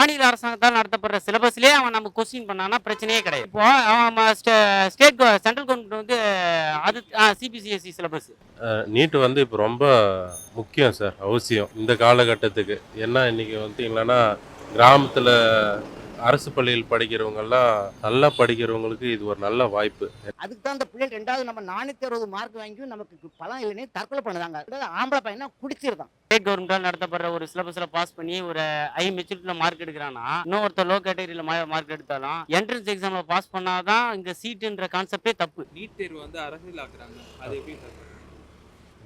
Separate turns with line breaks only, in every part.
மாநில அரசாங்கத்தால் நடத்தப்படுற சிலபஸ்லேயே அவன் நம்ம கொஸ்டின் பண்ணானா பிரச்சனையே கிடையாது. இப்போ அவன் ஸ்டேட் சென்ட்ரல் கவர்மெண்ட் வந்து அது சிபிசிஎஸ்சி சிலபஸ்
நீட் வந்து இப்போ ரொம்ப முக்கியம் சார் அவசியம் இந்த காலகட்டத்துக்கு. என்ன இன்னைக்கு வந்தீங்கன்னா கிராமத்தில் அரசு பள்ளியில் படிக்கிறவங்கெல்லாம் நல்லா படிக்கிறவங்களுக்கு இது ஒரு நல்ல வாய்ப்பு.
அதுக்கு தான் அந்த பிள்ளைகள் ரெண்டாவது நம்ம நானூற்றி அறுபது மார்க் வாங்கியும் நமக்கு பலம் இல்லைன்னு தற்கொலை பண்ணுதாங்க ஆம்பளை பையனா குடிச்சிருந்தான்
ஸ்டேட் கவர்மெண்டால் நடத்தப்படுற ஒரு சிலபஸ்ல பாஸ் பண்ணி ஒரு ஐ மெச்சூரிட்டியில் மார்க் எடுக்கிறானா இன்னொருத்தர் லோ கேட்டகரியில் மார்க் எடுத்தாலும் என்ட்ரன்ஸ் எக்ஸாமில் பாஸ் பண்ணாதான் இங்க சீட்டுன்ற கான்செப்டே தப்பு.
நீட் தேர்வு வந்து அரசியல் ஆக்குறாங்க. அது எப்படி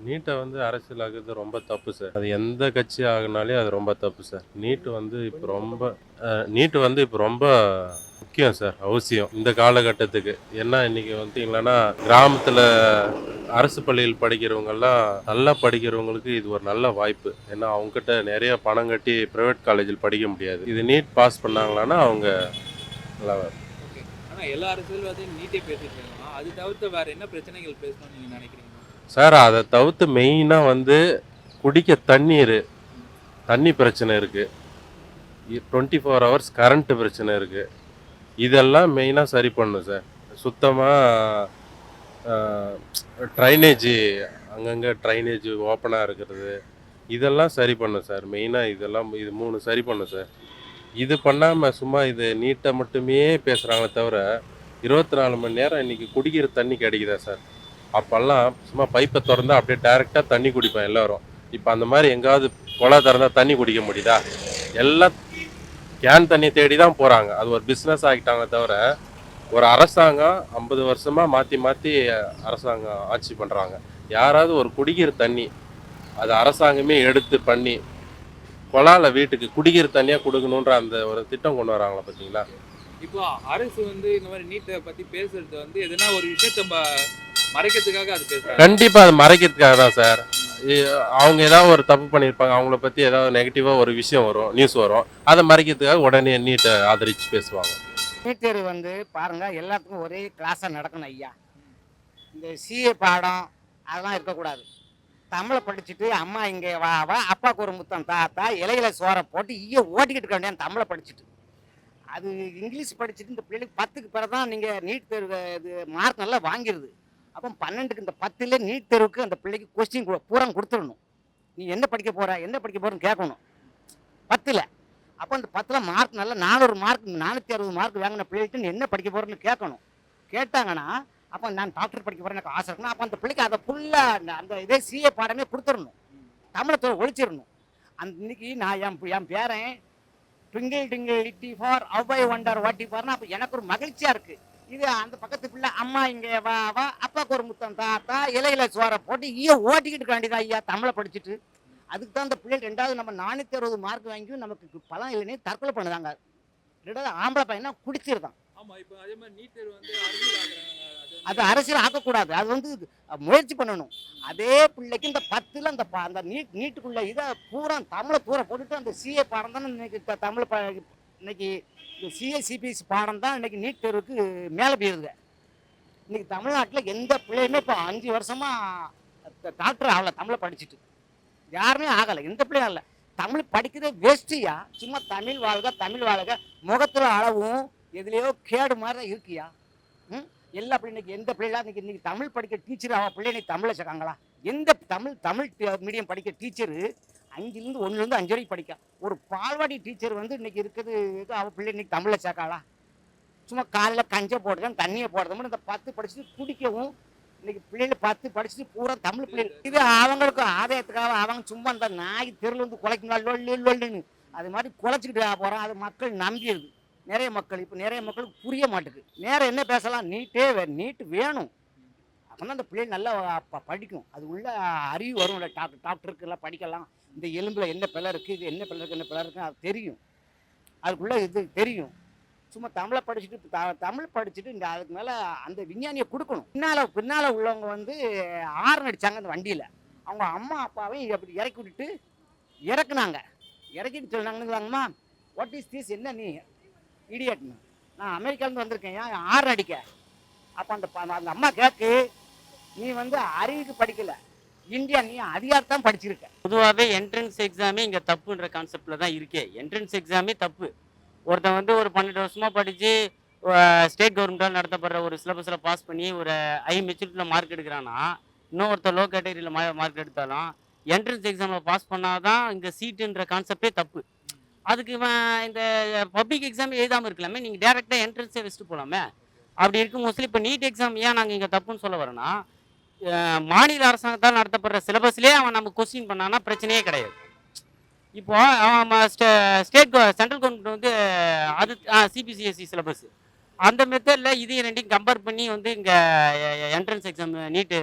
நீட்டை வந்து அரசியலாக்குறது ரொம்ப தப்பு சார். அது எந்த கட்சி ஆகுனாலே அது ரொம்ப தப்பு சார். நீட் வந்து இப்போ ரொம்ப நீட் வந்து இப்போ ரொம்ப முக்கியம் சார். அவசியம் இந்த காலகட்டத்துக்கு. ஏன்னா இன்னைக்கு வந்தீங்கன்னா கிராமத்தில் அரசு பள்ளியில் படிக்கிறவங்கெல்லாம் நல்லா படிக்கிறவங்களுக்கு இது ஒரு நல்ல வாய்ப்பு. ஏன்னா அவங்ககிட்ட நிறைய பணம் கட்டி ப்ரைவேட் காலேஜில் படிக்க முடியாது. இது நீட் பாஸ் பண்ணாங்களான்னா அவங்க நல்லா
வரும் ஆனால் எல்லா வந்து நீட்டே பேசிட்டு இருக்காங்க. அது தவிர்த்து வேற என்ன பிரச்சனைகள் பேசணும்னு நீங்க நினைக்கிறீங்க?
சார் அதை தவிர்த்து மெயினாக வந்து குடிக்க தண்ணீர் தண்ணி பிரச்சனை இருக்குது டுவெண்ட்டி ஃபோர் ஹவர்ஸ் கரண்ட்டு பிரச்சனை இருக்குது இதெல்லாம் மெயினாக சரி பண்ணும் சார். சுத்தமாக ட்ரைனேஜி அங்கங்கே ட்ரைனேஜ் ஓப்பனாக இருக்கிறது. இதெல்லாம் சரி பண்ணும் சார். மெயினாக இதெல்லாம் இது மூணு சரி பண்ணும் சார். இது பண்ணாமல் சும்மா இது நீட்டை மட்டுமே பேசுகிறாங்களே தவிர இருபத்தி நாலு மணி நேரம் இன்றைக்கி குடிக்கிற தண்ணி கிடைக்குதா சார்? அப்போல்லாம் சும்மா பைப்பை திறந்தா அப்படியே டைரெக்டாக தண்ணி குடிப்பேன் எல்லாரும். இப்போ அந்த மாதிரி எங்காவது குழா திறந்தா தண்ணி குடிக்க முடியுதா? எல்லாம் கேன் தண்ணி தேடி தான் போகிறாங்க அது ஒரு பிஸ்னஸ் ஆகிட்டாங்க தவிர ஒரு அரசாங்கம் ஐம்பது வருஷமாக மாற்றி மாற்றி அரசாங்கம் ஆட்சி பண்ணுறாங்க யாராவது ஒரு குடிக்கிற தண்ணி அது அரசாங்கமே எடுத்து பண்ணி குழால வீட்டுக்கு குடிக்கிற தண்ணியாக கொடுக்கணுன்ற அந்த ஒரு திட்டம் கொண்டு வராங்களா பார்த்தீங்களா
இப்போ அரசு வந்து இந்த மாதிரி நீட்டை பத்தி பேசுறது வந்து எதுனா ஒரு விஷயத்த மறைக்கிறதுக்காக அது பேசுறாங்க.
கண்டிப்பா அது மறைக்கிறதுக்காக தான் சார். அவங்க ஏதாவது ஒரு தப்பு பண்ணியிருப்பாங்க அவங்கள பத்தி ஏதாவது நெகட்டிவா ஒரு விஷயம் வரும் நியூஸ் வரும் அதை மறைக்கிறதுக்காக உடனே நீட்டை ஆதரிச்சு பேசுவாங்க.
நீட் தேர்வு வந்து பாருங்க எல்லாத்துக்கும் ஒரே கிளாஸாக நடக்கணும் ஐயா. இந்த சிஏ பாடம் அதெல்லாம் இருக்கக்கூடாது. தமிழை படிச்சுட்டு அம்மா இங்கே வா வா அப்பாவுக்கு ஒரு முத்தம் தாத்தா இலையில சோறை போட்டு ஈய ஓட்டிக்கிட்டு இருக்க வேண்டிய தமிழை படிச்சுட்டு. அது இங்கிலீஷ் படிச்சுட்டு இந்த பிள்ளைக்கு பத்துக்கு பிறகு தான் நீங்கள் நீட் தேர்வு இது மார்க் நல்லா வாங்கிடுது அப்போ பன்னெண்டுக்கு இந்த பத்தில் நீட் தேர்வுக்கு அந்த பிள்ளைக்கு கொஸ்டின் பூரா கொடுத்துடணும். நீ என்ன படிக்க போகிற என்ன படிக்க போகிறேன்னு கேட்கணும். பத்தில். அப்போ அந்த பத்தில் மார்க் நல்லா நானூறு மார்க் நானூற்றி அறுபது மார்க் வாங்கின பிள்ளைகிட்ட நீ என்ன படிக்க போகிறேன்னு கேட்கணும். கேட்டாங்கன்னா அப்போ நான் டாக்டர் படிக்க போகிறேன் எனக்கு ஆசை இருக்கணும் அப்போ அந்த பிள்ளைக்கு அதை ஃபுல்லாக அந்த இதே சிஏ பாடமே கொடுத்துடணும். தமிழத்தை ஒழிச்சிடணும். அந்த இன்னைக்கு நான் என் என் பேரன் டிங்கிள் டிங்கிள் இட்டி ஃபார் அவ்வை ஒண்டர் வாட்டி ஃபார்னா அப்போ எனக்கு ஒரு மகிழ்ச்சியா இருக்கு. இது அந்த பக்கத்து பிள்ளை அம்மா இங்கே வா வா அப்பாவுக்கு ஒரு முத்தம் தாத்தா இலையில சோறை போட்டு ஈய ஓட்டிக்கிட்டு காண்டிதா ஐயா தமிழை படிச்சுட்டு. அதுக்கு தான் அந்த பிள்ளைகள் ரெண்டாவது நம்ம நானூற்றி அறுபது மார்க் வாங்கியும் நமக்கு பலம் இல்லைன்னு தற்கொலை பண்ணுதாங்க. ரெண்டாவது ஆம்பளை பையனா குடிச்சிருந்தான்
ஆமாம் இப்போ அதே மாதிரி நீட் தேர்வு வந்து
அது அரசியல் ஆக்கக்கூடாது. அது வந்து முயற்சி பண்ணணும். அதே பிள்ளைக்கு இந்த பத்தில் அந்த அந்த நீட் நீட்டுக்குள்ள இதை பூரா தமிழை பூரா போட்டுட்டு அந்த சிஏ பாடம் தானே இன்னைக்கு தமிழ் இன்னைக்கு சிஏ சிபிஎஸ்சி பாடம் தான் இன்னைக்கு நீட் தேர்வுக்கு மேலே போயிருது. இன்னைக்கு தமிழ்நாட்டில் எந்த பிள்ளையுமே இப்போ அஞ்சு வருஷமாக டாக்டர் ஆகலை தமிழை படிச்சுட்டு. யாருமே ஆகலை எந்த பிள்ளையும் ஆகலை. தமிழ் படிக்கிறதே வேஸ்ட்டியா சும்மா தமிழ் வாழ்க தமிழ் வாழ்க முகத்தில் அளவும் எதுலேயோ கேடு மாதிரி தான் இருக்கியா? ம்? எல்லா பிள்ளை எந்த பிள்ளைலாம் இன்னைக்கு இன்னைக்கு தமிழ் படிக்க டீச்சர் அவன் பிள்ளை தமிழை சேர்க்காங்களா எந்த தமிழ் தமிழ் மீடியம் படிக்க டீச்சரு அஞ்சுலேருந்து ஒன்றுலேருந்து அஞ்சு வரைக்கும் படிக்க? ஒரு பால்வாடி டீச்சர் வந்து இன்னைக்கு இருக்குது அவள் பிள்ளை இன்னைக்கு தமிழில் சேர்க்காளா? சும்மா காலில் கஞ்சை போடுறேன் தண்ணியை போடுறதும் இந்த பத்து படிச்சுட்டு குடிக்கவும் இன்னைக்கு பிள்ளைகள் பத்து படிச்சுட்டு பூரா தமிழ் பிள்ளைகள் இது அவங்களுக்கும் ஆதாயத்துக்காக அவங்க சும்மா இந்த நாய் தெருவில் வந்து குலைக்குங்களா லொல்லு லொல்லுன்னு. அது மாதிரி குலைச்சிக்கிட்டு போகிறான் அது மக்கள் நம்பிடுது. நிறைய மக்கள் இப்போ நிறைய மக்களுக்கு புரிய மாட்டேங்குது நேரம் என்ன பேசலாம்? நீட்டே வே நீட்டு வேணும். அப்போனா அந்த பிள்ளைங்க நல்லா ப- படிக்கும். அது உள்ள அறிவு வரும் இல்லை டாக்டர் டாக்டருக்கெல்லாம் படிக்கலாம். இந்த எலும்பில் என்ன பிள்ளை இருக்குது இது என்ன பிள்ளை இருக்குது என்ன பிள்ளை இருக்குது அது தெரியும். அதுக்குள்ளே இது தெரியும். சும்மா தமிழை படிச்சுட்டு த தமிழ் படிச்சுட்டு இந்த அதுக்கு மேலே அந்த விஞ்ஞானியை கொடுக்கணும். பின்னால் பின்னால் உள்ளவங்க வந்து ஆரன் அடித்தாங்க அந்த வண்டியில். அவங்க அம்மா அப்பாவையும் அப்படி இறக்கி விட்டுட்டு இறக்குனாங்க. இறக்கிட்டு சொன்னாங்கன்னு வாட் இஸ் திஸ் என்ன நீ? இடியட்னு நான் அமெரிக்காலேருந்து வந்திருக்கேன். ஏன்? ஆறு அடிக்க? அப்போ அந்த அந்த அம்மா கேட்கு நீ வந்து அறிவுக்கு படிக்கல. இந்தியா நீ அதிகாரத்தான் படிச்சிருக்க.
பொதுவாகவே என்ட்ரன்ஸ் எக்ஸாமே இங்கே தப்புன்ற கான்செப்டில் தான் இருக்கே. என்ட்ரன்ஸ் எக்ஸாமே தப்பு. ஒருத்தன் வந்து ஒரு பன்னெண்டு வருஷமாக படித்து ஸ்டேட் கவர்மெண்ட்டால் நடத்தப்படுற ஒரு சிலபஸில் பாஸ் பண்ணி ஒரு ஐ மெச்சூரிட்டியில் மார்க் எடுக்கிறான்னா இன்னொருத்தர் லோ கேட்டகரியில் மார்க் எடுத்தாலும் என்ட்ரன்ஸ் எக்ஸாமில் பாஸ் பண்ணாதான் இங்கே சீட்டுன்ற கான்செப்டே தப்பு. அதுக்கு இவன் இந்த பப்ளிக் எக்ஸாம் எழுதாமல் இருக்கலாமே நீங்கள் டேரெக்டாக என்ட்ரன்ஸே வச்சுட்டு போகலாமே அப்படி இருக்கும் மோஸ்ட்லி இப்போ நீட் எக்ஸாம் ஏன் நாங்கள் இங்கே தப்புன்னு சொல்ல வரோன்னா மாநில அரசாங்கத்தால் நடத்தப்படுற சிலபஸ்லேயே அவன் நம்ம கொஸ்டின் பண்ணான்னா பிரச்சனையே கிடையாது. இப்போ அவன் ஸ்டேட் சென்ட்ரல் கவர்மெண்ட் வந்து அது சிபிசிஎஸ்சி சிலபஸ் அந்த மெத்தடில் இது ரெண்டையும் கம்பேர் பண்ணி வந்து இங்கே என்ட்ரன்ஸ் எக்ஸாம் நீட்டு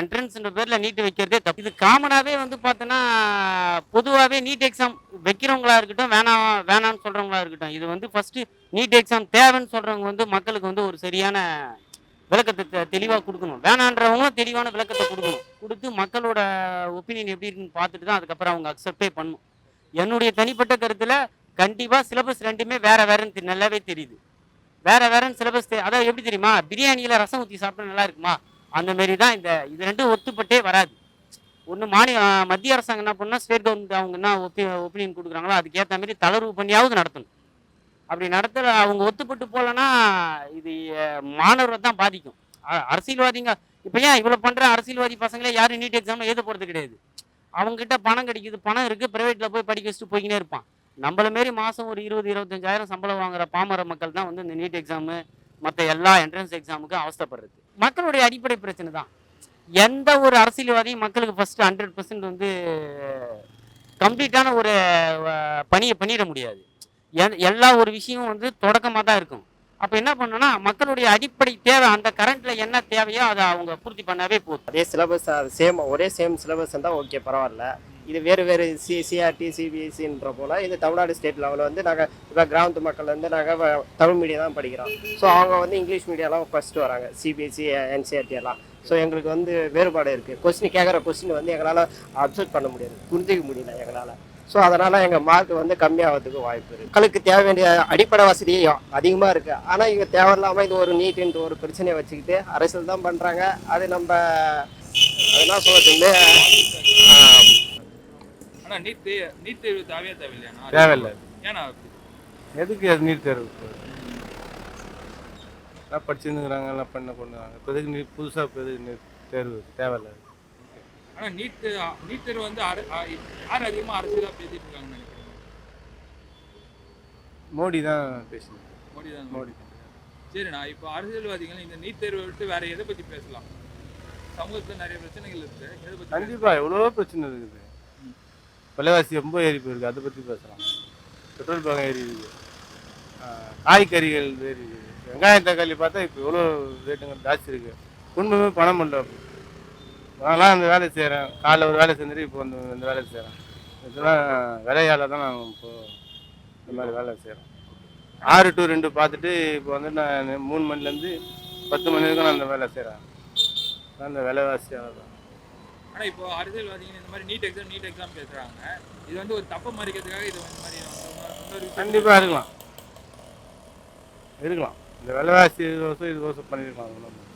என்ட்ரன்ஸ்ன்ற பேரில் நீட்டு வைக்கிறதே தப்பு. இது காமனாகவே வந்து பார்த்தோன்னா பொதுவாகவே நீட் எக்ஸாம் வைக்கிறவங்களா இருக்கட்டும் வேணாம் வேணாம்னு சொல்கிறவங்களா இருக்கட்டும் இது வந்து ஃபஸ்ட்டு நீட் எக்ஸாம் தேவைன்னு சொல்கிறவங்க வந்து மக்களுக்கு வந்து ஒரு சரியான விளக்கத்தை தெளிவாக கொடுக்கணும். வேணான்றவங்களும் தெளிவான விளக்கத்தை கொடுக்கணும். கொடுத்து மக்களோட ஒப்பீனியன் எப்படி இருக்குன்னு பார்த்துட்டு தான் அதுக்கப்புறம் அவங்க அக்செப்டே பண்ணணும். என்னுடைய தனிப்பட்ட கருத்தில் கண்டிப்பாக சிலபஸ் ரெண்டுமே வேற வேறுன்னு நல்லாவே தெரியுது. வேற வேறன்னு சிலபஸ் அதான் எப்படி தெரியுமா? பிரியாணியில் ரசம் ஊற்றி சாப்பிட்டா நல்லா இருக்குமா? அந்த மாரி தான் இந்த இது ரெண்டும் ஒத்துப்பட்டே வராது. ஒன்று மாநில மத்திய அரசாங்கம் என்ன பண்ணால் ஸ்டேட் கவர்மெண்ட் அவங்க என்ன ஒப்பி ஒப்பீனியன் கொடுக்குறாங்களோ அதுக்கேற்ற மாதிரி தளர்வு பண்ணியாவது நடத்தணும். அப்படி நடத்தல அவங்க ஒத்துப்பட்டு போகலன்னா இது மாணவரை தான் பாதிக்கும். அரசியல்வாதிங்க இப்போ ஏன் இவ்வளோ பண்ணுற அரசியல்வாதி பசங்களே யாரும் நீட் எக்ஸாமில் எழுத போகிறது கிடையாது. அவங்ககிட்ட பணம் கிடைக்குது பணம் இருக்குது ப்ரைவேட்டில் போய் படிக்க வச்சுட்டு போய்கினே இருப்பான். நம்மள மாரி மாதம் ஒரு இருபது இருபத்தஞ்சாயிரம் சம்பளம் வாங்குற பாமர மக்கள் தான் வந்து இந்த நீட் எக்ஸாமு மற்ற எல்லா என்ட்ரன்ஸ் எக்ஸாமுக்கும் அவஸ்தைப்படுறது. மக்களுடைய அடிப்படை பிரச்சனை தான். எந்த ஒரு அரசியல்வாதியும் மக்களுக்கு ஃபஸ்ட்டு ஹண்ட்ரட் பர்சன்ட் வந்து கம்ப்ளீட்டான ஒரு பணியை பண்ணிட முடியாது. எல்லா ஒரு விஷயமும் வந்து தொடக்கமாக தான் இருக்கும். அப்போ என்ன பண்ணணும்னா அவங்களுடைய அடிப்படை தேவை அந்த கரண்ட்ல என்ன தேவையோ அதை அவங்க பூர்த்தி பண்ணாவே போதும்.
அதே சிலபஸ் அது சேம் ஒரே சேம் சிலபஸ் தான் ஓகே பரவாயில்ல. இது வேறு வேறு சி சிஆர்டி சிபிஎஸ்சின்ற போல இது தமிழ்நாடு ஸ்டேட் லெவலில் வந்து நாங்கள் இப்போ கிராமத்து மக்கள் வந்து நாங்கள் தமிழ் மீடியம் தான் படிக்கிறோம். ஸோ அவங்க வந்து இங்கிலீஷ் மீடியம்லாம் ஃபஸ்ட்டு வராங்க சிபிஎஸ்சி என்சிஆர்டி எல்லாம். ஸோ எங்களுக்கு வந்து வேறுபாடு இருக்குது கொஸ்டின் கேட்குற கொஸ்டின் வந்து எங்களால் அப்சர்வ் பண்ண முடியாது புரிஞ்சிக்க முடியல எங்களால். ஸோ அதனால் எங்கள் மார்க் வந்து கம்மியாகிறதுக்கு வாய்ப்பு இருக்குது மக்களுக்கு தேவை வேண்டிய அடிப்படை வசதி அதிகமாக இருக்குது ஆனால் இவங்க தேவையில்லாமல் இது ஒரு நீட்டுன்ற ஒரு பிரச்சனையை வச்சுக்கிட்டு அரசியல் தான் பண்ணுறாங்க அது நம்ம அதெல்லாம் சொல்லுறது
ஆனா நீட் நீட் தேர்வு தேவையா தேவையில்லையா?
தேவையில்லை.
ஏன்னா
எதுக்கு அது நீட் தேர்வு? எல்லாம் படிச்சுருந்துக்கிறாங்க எல்லாம் பண்ண கொண்டுறாங்க இப்போ எதுக்கு நீ புதுசாக இப்போ எதுக்கு நீட் தேர்வு தேவையில்லை.
ஆனா நீட் நீட் தேர்வு வந்து யார் அதிகமா அரசியலா பேசிட்டு இருக்காங்கன்னு
மோடி தான் பேசணும்.
மோடி தான்
மோடி.
சரிண்ணா இப்போ அரசியல்வாதிகள் இந்த நீட் தேர்வை விட்டு வேற எதை பத்தி பேசலாம்? சமூகத்துல நிறைய பிரச்சனைகள் இருக்கு. எதை பேசலாம்?
கண்டிப்பாக எவ்வளோ பிரச்சனை இருக்குது. விலைவாசி ரொம்ப ஏறி போயிருக்கு. அதை பற்றி பேசலாம். பெட்ரோல் பங்கம் ஏறி காய்கறிகள் ஏறி இருக்குது. வெங்காயம் தக்காளி பார்த்தா இப்போ எவ்வளோ ரேட்டுங்க? ஜாஸ்தி இருக்குது குடும்பமே பணம் இல்லை நான்லாம் அந்த வேலை செய்கிறேன் காலைல ஒரு வேலை செஞ்சுட்டு இப்போ வந்து இந்த வேலை செய்கிறேன் இதெல்லாம் விலையால தான் நான் இப்போ இந்த மாதிரி வேலை செய்கிறேன் ஆறு டு ரெண்டு பார்த்துட்டு இப்போ வந்து நான் மூணு மணிலேருந்து பத்து மணி வரைக்கும் நான் அந்த வேலை செய்கிறேன் அந்த விலைவாசியால தான்.
ஆனா இப்போ அரசியல்வாதிகள் இந்த மாதிரி நீட் எக்ஸாம் நீட் எக்ஸாம் பேசுறாங்க இது வந்து ஒரு தப்பை மறைக்கிறதுக்காக இது வந்து மாதிரி
கண்டிப்பாக இருக்கலாம். இருக்கலாம். இந்த விலைவாசி இதுக்கோசம் இதுக்கோசம் பண்ணியிருக்கலாம். நம்ம